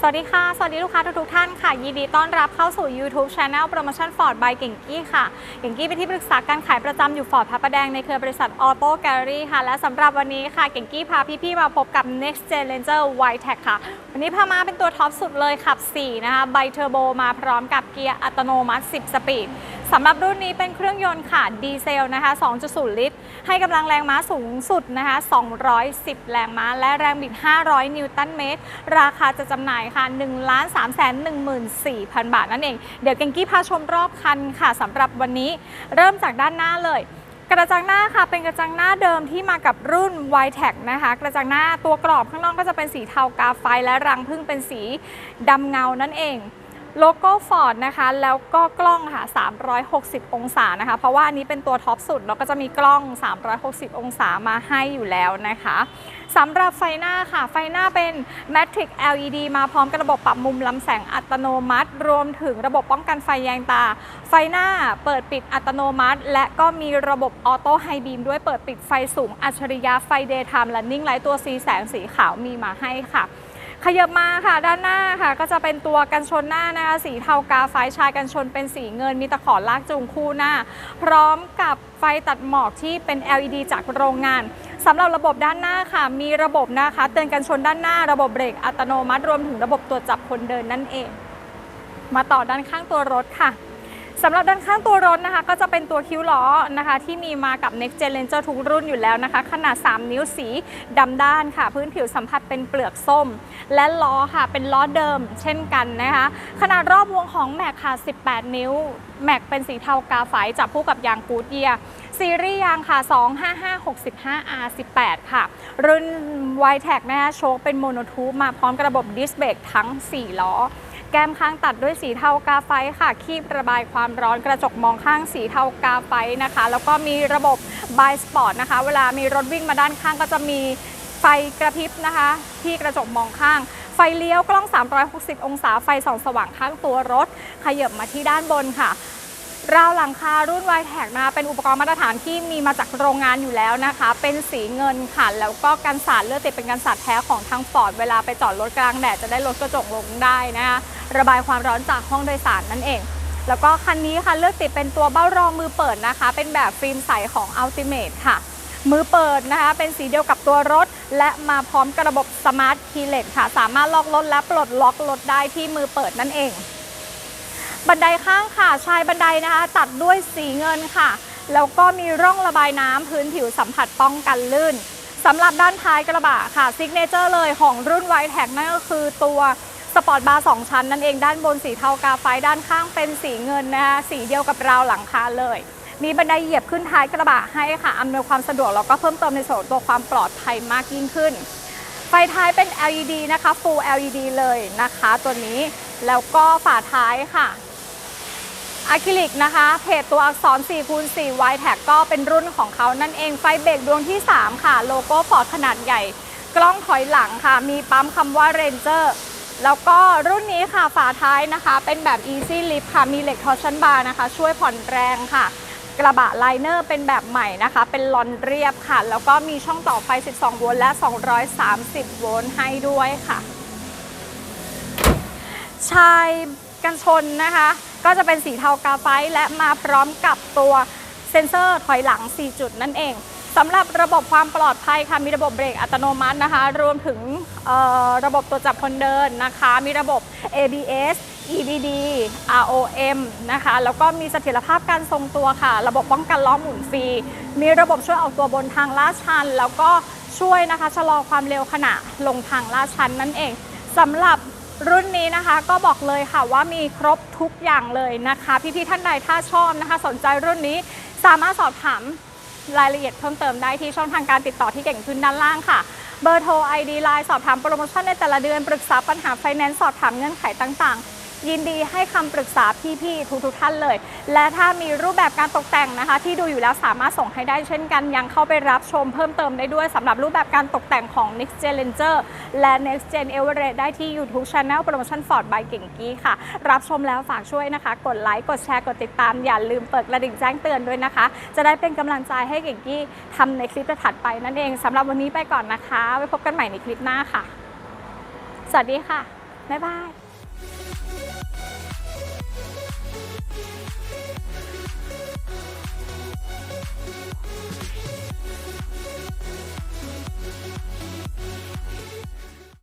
สวัสดีค่ะ สวัสดีลูกค้าทุกๆท่านค่ะ ยินดีต้อนรับเข้าสู่ YouTube Channel Promotion Ford by เก่งกี้ค่ะ เก่งกี้เป็นที่ปรึกษาการขายประจำอยู่ฟอร์ดพระประแดงในเครือบริษัท Auto Gallery ค่ะ และสำหรับวันนี้ค่ะ เก่งกี้พาพี่ๆมาพบกับ Next Gen Ranger y t e c ค่ะ วันนี้พามาเป็นตัวท็อปสุดเลยขับ 4 นะคะไบเทอร์โบมาพร้อมกับเกียร์อัตโนมัติ 10 สปีด สำหรับรุ่นนี้เป็นเครื่องยนต์ค่ะดีเซลนะคะ 2.0 ลิตร ให้กำลังแรงม้าสูงสุดนะคะ 210 แรงม้า และแรงบิด 500 นิวตันเมตร ราคาจะจำหน่ายค่ะ 1 3 1 4 0 0 0 บาทนั่นเอง เดี๋ยวเกงกี้พาชมรอบคันค่ะสำหรับวันนี้เริ่มจากด้านหน้าเลยกระจังหน้าค่ะเป็นกระจังหน้าเดิมที่มากับรุ่น y t e c นะคะ กระจังหน้าตัวกรอบข้างนอกก็จะเป็นสีเทากาไฟและรังพึ่งเป็นสีดำเงานั่นเอง โลโก้ฟอร์ดนะคะ แล้วก็กล้องค่ะ 360 องศานะคะ เพราะว่าอันนี้เป็นตัวท็อปสุดแล้วก็จะมีกล้อง 360 องศามาให้อยู่แล้วนะคะสำหรับไฟหน้าค่ะ ไฟหน้าเป็น Matrix LED มาพร้อมกับระบบปรับมุมลำแสงอัตโนมัติ รวมถึงระบบป้องกันไฟแยงตา ไฟหน้าเปิดปิดอัตโนมัติ และก็มีระบบออโต้ไฮบีมด้วยเปิดปิดไฟสูงอัจฉริยะไฟ Daytime Running Light ตัวสีแสงสีขาวมีมาให้ค่ะ ขยับมาค่ะด้านหน้าค่ะ ก็จะเป็นตัวกันชนหน้านะคะสีเทากาไฟชายกันชนเป็นสีเงิน มีตะขอลากจูงคู่หน้า พร้อมกับไฟตัดหมอกที่เป็น LED จากโรงงานสำหรับระบบด้านหน้าค่ะ มีระบบนะคะ เตือนกันชนด้านหน้า ระบบเบรกอัตโนมัติรวมถึงระบบตรวจจับคนเดินนั่นเอง มาต่อด้านข้างตัวรถค่ะ สำหรับด้านข้างตัวรถนะคะ ก็จะเป็นตัวคิ้วล้อนะคะ ที่มีมากับ Next Gen Ranger ทุกรุ่นอยู่แล้วนะคะ ขนาด 3 นิ้วสีดำด้านค่ะ พื้นผิวสัมผัสเป็นเปลือกส้ม และล้อค่ะ เป็นล้อเดิมเช่นกันนะคะ ขนาดรอบวงของแม็กค่ะ 18 นิ้ว แม็กเป็นสีเทากาไฟจับคู่กับยางกูดเยียซีรีส์ยางค่ะ 25565R18 ค่ะ รุ่น y t e c นะคะโชคเป็นโมโนทูบมาพร้อมกระบบดิสเบรกทั้ง 4 ล้อ แก้มข้างตัดด้วยสีเทากาไฟค่ะ คีบระบายความร้อนกระจกมองข้างสีเทากาไฟนะคะ แล้วก็มีระบบบายสปอร์ตนะคะ เวลามีรถวิ่งมาด้านข้างก็จะมีไฟกระพริบนะคะ ที่กระจกมองข้างไฟเลี้ยวกล้อง 360 องศาไฟส่องสว่างข้างตัวรถ ขยับมาที่ด้านบนค่ะ ราวหลังคารุ่น y t e c นะคะเป็นอุปกรณ์มาตรฐานที่มีมาจากโรงงานอยู่แล้วนะคะ เป็นสีเงินค่ะ แล้วก็กันสาดเลือดติดเป็นกันสาดแท้ของทางฟอร์ดเวลาไปจอดรถกลางแดดจะได้ลดกระจกลงได้นะคะ ระบายความร้อนจากห้องโดยสารนั่นเอง แล้วก็คันนี้ค่ะเลือกติดเป็นตัวเบ้ารองมือเปิดนะคะ เป็นแบบฟิล์มใสของ Ultimate ค่ะ มือเปิดนะคะ เป็นสีเดียวกับตัวรถ และมาพร้อมกับระบบ Smart Keyless ค่ะ สามารถล็อกรถและปลดล็อกรถได้ที่มือเปิดนั่นเอง บันไดข้างค่ะชายบันไดนะคะ ตัดด้วยสีเงินค่ะ แล้วก็มีร่องระบายน้ำพื้นผิวสัมผัสป้องกันลื่นสำหรับด้านท้ายกระบะค่ะซิกเนเจอร์เลยของรุ่นไวแท็กนั่นก็คือตัว สปอร์ตบาร์สองชั้นนั่นเองด้านบนสีเทากาไฟด้านข้างเป็นสีเงินนะคะสีเดียวกับราวหลังคาเลย มีบันไดเหยียบขึ้นท้ายกระบะให้ค่ะอำนวยความสะดวกแล้วก็เพิ่มเติมในส่วนตัวความปลอดภัยมากยิ่งขึ้น ไฟท้ายเป็น LED นะคะ Full LED เลยนะคะ ตัวนี้แล้วก็ฝาท้ายค่ะอะคริลิกนะคะเพจตัวอักษร4คูณ4 y t a g ก็เป็นรุ่นของเขานั่นเองไฟเบรกดวงที่ 3 ค่ะ โลโก้ฟอร์ดขนาดใหญ่ กล้องถอยหลังค่ะ มีปั๊มคำว่า Ranger แล้วก็รุ่นนี้ค่ะฝาท้ายนะคะ เป็นแบบ Easy Lift ค่ะ มีเหล็ก torsion bar นะคะ ช่วยผ่อนแรงค่ะ กระบะไลเนอร์เป็นแบบใหม่นะคะ เป็นลอนเรียบค่ะ แล้วก็มีช่องต่อไฟ 12 โวลต์และ 230 โวลต์ให้ด้วยค่ะ ชายกันชนนะคะ ก็จะเป็นสีเทากาไฟและมาพร้อมกับตัวเซ็นเซอร์ถอยหลัง 4 จุดนั่นเอง สำหรับระบบความปลอดภัยค่ะมีระบบเบรกอัตโนมัตินะคะ รวมถึงระบบตรวจจับคนเดินนะคะ มีระบบ ABS EBD ROM นะคะ แล้วก็มีเสถียรภาพการทรงตัวค่ะ ระบบป้องกันล้อหมุนฟรี มีระบบช่วยออกตัวบนทางลาดชัน แล้วก็ช่วยนะคะชะลอความเร็วขณะลงทางลาดชันนั่นเองสำหรับรุ่นนี้นะคะก็บอกเลยค่ะว่ามีครบทุกอย่างเลยนะคะ พี่ๆท่านใดถ้าชอบนะคะ สนใจรุ่นนี้สามารถสอบถาม รายละเอียดเพิ่มเติมได้ที่ช่องทางการติดต่อที่เก่งขึ้นด้านล่างค่ะ เบอร์โทร ID ไลน์สอบถามโปรโมชั่นในแต่ละเดือน ปรึกษาปัญหาไฟแนนซ์สอบถามเงื่อนไขต่างๆ ยินดีให้คำปรึกษาพี่ๆทุกๆท่านเลย และถ้ามีรูปแบบการตกแต่งนะคะ ที่ดูอยู่แล้วสามารถส่งให้ได้เช่นกัน ยังเข้าไปรับชมเพิ่มเติมได้ด้วยสำหรับรูปแบบการตกแต่งของ Next Gen Ranger และ Next Gen Everest ได้ที่ YouTube Channel Promotion Ford by เก่งกี้ค่ะ รับชมแล้วฝากช่วยนะคะ กดไลค์กดแชร์กดติดตาม อย่าลืมเปิดกระดิ่งแจ้งเตือนด้วยนะคะ จะได้เป็นกำลังใจให้เก่งกี้ทำในคลิปถัดไปนั่นเองสำหรับวันนี้ไปก่อนนะคะไว้พบกันใหม่ในคลิปหน้าค่ะ สวัสดีค่ะ บ๊ายบาย